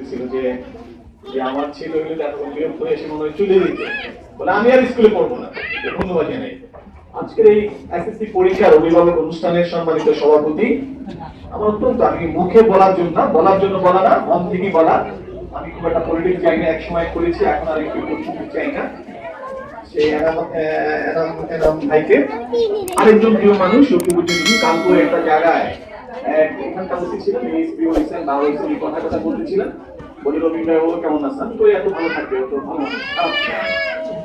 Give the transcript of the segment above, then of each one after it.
করতেছিল যে যে আমার ছেলে এত বিরক্ত হয়ে এসে মনে হয় চলে দিতে বলে, আমি আর স্কুলে পড়ব না। ধন্যবাদ জানাই আজকের এই এসএসসি পরীক্ষার অভিভাবক অনুষ্ঠানের সম্মানিত সভাপতি, আমার অত্যন্ত আমি মুখে বলার জন্য বলার জন্য বলা না, মন থেকে বলা। আমি খুব একটা পলিটিক্স না এক সময় করেছি, এখন আর একটু করতে চাই না। সেই এনাম ভাইকে আরেকজন প্রিয় মানুষ জায়গায় এখানকার ছিলেন কথা কথা বলতেছিলেন। বলে রবি ভাই ও কেমন আছেন? তো এত ভালো থাকবে তো ভালো।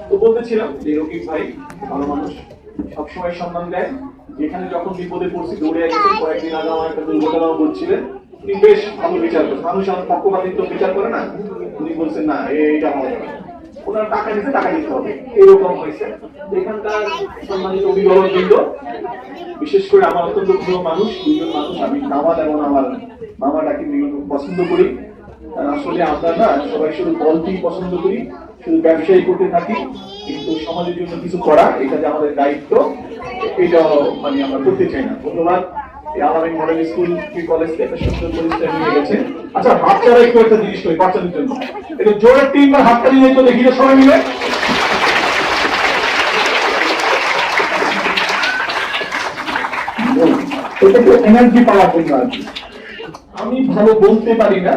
তো বলতেছিলাম যে রবি ভাই ভালো মানুষ। সবসময় সম্মান দেয়। যেখানে যখন বিপদে পড়ছি, দৌড়ে গেছেন কয়েকদিন আগে আমার একটা দুর্ঘটনাও বলছিলেন উনি বেশ ভালো বিচার করেন মানুষ আমার পক্ষপাতিত্ব বিচার করে না। উনি বলছেন না এইটা হবে ওনার টাকা নিতে টাকা দিতে হবে। এরকম হয়েছে। এখানকার সম্মানিত অভিভাবক বৃন্দ, বিশেষ করে আমার অত্যন্ত প্রিয় মানুষ, দুজন মানুষ। আমি নামাল এবং আমার মামাটাকে পছন্দ করি। আসলে আমরা না সবাই শুধু দলকেই পছন্দ করি, শুধু ব্যবসায়ী করতে থাকি, কিন্তু সমাজের জন্য কিছু করা, এটা যে আমাদের দায়িত্ব এটা মানে আমরা করতে চাই না। ধন্যবাদ। মডেল স্কুল কলেজ আচ্ছা বাচ্চারা একটু একটা জিনিস পাওয়ার। আমি ভালো বলতে পারি না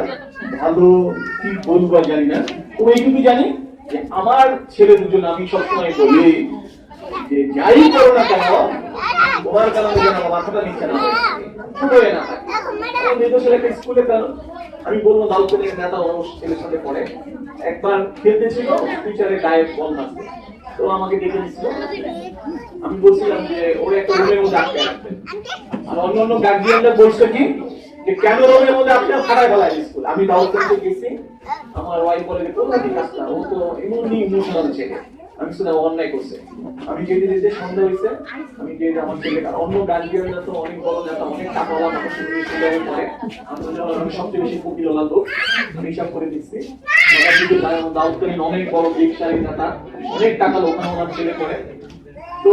ভালো কি বলব জানি না। তবে এইটুকু জানি যে আমার ছেলে দুজন, আমি সবসময় বলি যে যাই করো না কেন, তোমার কারণে যেন আমার মাথাটা নিচে না না আমি মানুষ ছেলের সাথে পড়ে। একবার টিচারের গায়ে তো আমাকে আমি বলছিলাম যে, ওর একটা রুমের মধ্যে আটকে রাখবেন আর অন্য অন্য গার্জিয়ানরা বলছে কি, যে কেন রুমের মধ্যে আপনার ফেলায় স্কুল আমি দাউদ করতে গেছি, আমার ওয়াইফ বলে যে কোন কি কাজটা ও তো এমনি ইমোশনাল ছেলে। আমি শুধু অন্যায় করছে। আমি যেতে যেতে সন্ধ্যা হয়েছে। আমি যে আমার ছেলে। অন্য গার্জিয়ানরা তো অনেক বড় নেতা, অনেক টাকাওয়ালা মানুষ স্কুলে পড়ে আমরা যখন আমি সবচেয়ে বেশি কুকিলওয়ালা লোক আমি হিসাব করে দিচ্ছি। দাউদ করেন অনেক বড় ব্যবসায়ী নেতা। অনেক টাকা লোক আমার ছেলে করে। তো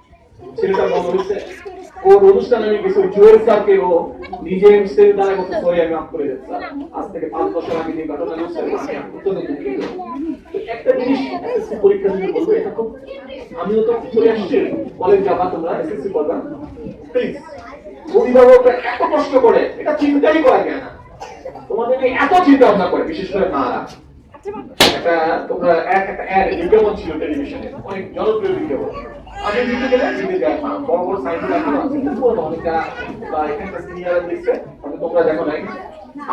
বড় হয়েছে ওর অনুষ্ঠানে আমি কিছু জুয়েল স্যারকে ও নিজে স্টেজ দ্বারা বলতে সরি আমি মাফ করে দিচ্ছি আজ থেকে পাঁচ বছর আগে যে ঘটনা অত্যন্ত একটা জিনিস পরীক্ষা দিতে বলব, এটা খুব আমিও তো চলে আসছি। কলেজ যাবা তোমরা, এসএসসি করবা। প্লিজ অভিভাবকরা এত কষ্ট করে, এটা চিন্তাই করা যায় না তোমাদের নিয়ে এত চিন্তা ভাবনা করে, বিশেষ করে মারা। একটা তোমরা এক একটা অ্যাড বিজ্ঞাপন ছিল টেলিভিশনে, অনেক জনপ্রিয় বিজ্ঞাপন। আমি দিতে গেলে দিতে যাই। মা বড় বড় কিন্তু বা এখানকার সিনিয়ররা দেখছে তোমরা দেখো নাই।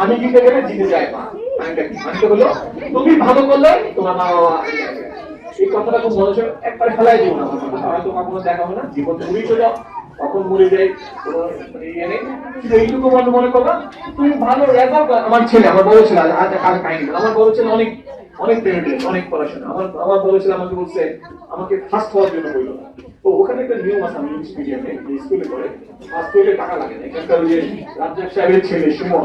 আমি দিতে গেলে জিতে যায় মা। মানেটা কি মানে হলো তুমি ভালো করলে তোমার মা বাবা এই কথাটা খুব মনে একবার ফেলাই দিও না। আমার হয়তো কখনো দেখা হবে না। জীবন তুমি চলে যাও। কখন মরে যাই। কোনো মানে ইয়ে এইটুকু মনে মনে করবা, তুমি ভালো রেজাল্ট আমার ছেলে, আমার বড় ছেলে, আজ কাজ কাহিনী। আমার বড় ছেলে অনেক অনেক অনেক পড়াশোনা। আমার আমার বড় ছেলে আমাকে বলছে, আমাকে ফার্স্ট হওয়ার জন্য বলল তো ওখানে একটা নিয়ম আছে আমি ইংলিশ মিডিয়ামে স্কুলে পড়ে ফার্স্ট হইলে টাকা লাগে না। এখানকার ওই যে রাজ্জাক সাহেবের ছেলে, সুমন।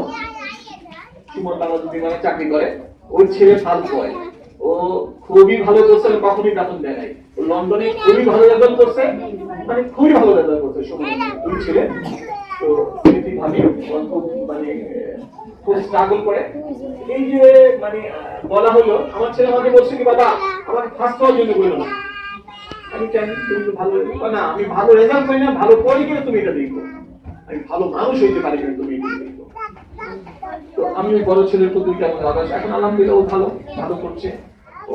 সুমন বাংলাদেশ বিমানে চাকরি করে, ওর ছেলে ফার্স্ট হয় ও খুবই ভালো করছে কখনই বেতন দেয় নাই। লন্ডনে খুবই ভালো রেজাল্ট করছে মানে খুবই ভালো রেজাল্ট করছে, সুমন। দুই ছেলে, তো ভাবি ওর মানে খুব স্ট্রাগল করে। এই যে মানে বলা হলো, আমার ছেলে আমাকে বলছে কি, বাবা, আমাকে ফার্স্ট হওয়ার জন্য বলল না। আমি কেন, তুমি তো ভালো না, আমি ভালো রেজাল্ট করি না, ভালো পড়ি কিনা তুমি এটা দেখব আমি ভালো মানুষ হইতে পারি কিনা তুমি এটা দেখব তো আমি ওই বড় ছেলের প্রতি কেমন লাগা এখন আলাম দিলে ও ভালো ভালো করছে। ও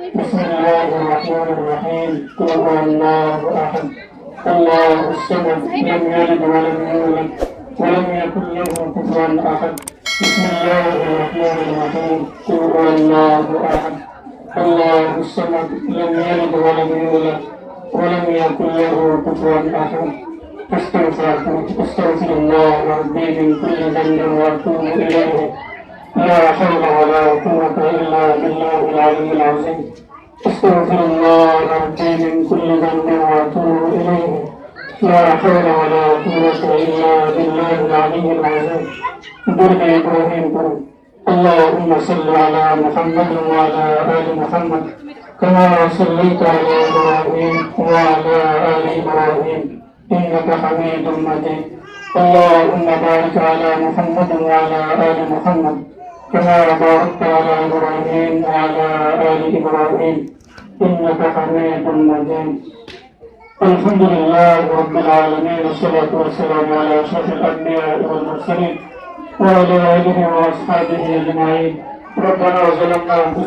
بسم الله الرحمن الرحيم. قل هو الله أحد. الله الصمد. لم يلد ولم يولد ولم يكن له كفوا أحد. بسم الله الرحمن الرحيم. قل هو الله أحد. الله الصمد. لم يلد ولم يولد ولم يكن له كفوا أحد. استغفر الله ربي من كل ذنب وأتوب إليه. لا حول ولا قوة الا بالله العلي العظيم استغفر الله ربي من كل ذنب واتوب اليه لا حول ولا قوه الا بالله العلي العظيم درب إبراهيم قل اللهم صل على محمد وعلى ال محمد كما صليت على إبراهيم وعلى ال إبراهيم انك حميد مجيد اللهم بارك على محمد وعلى ال محمد كما باركت على ابراهيم وعلى ال ابراهيم انك حميد مجيد الحمد لله رب العالمين والصلاة والسلام على أشرف الأنبياء والمرسلين وعلى آله وأصحابه أجمعين ربنا ظلمنا أنفسنا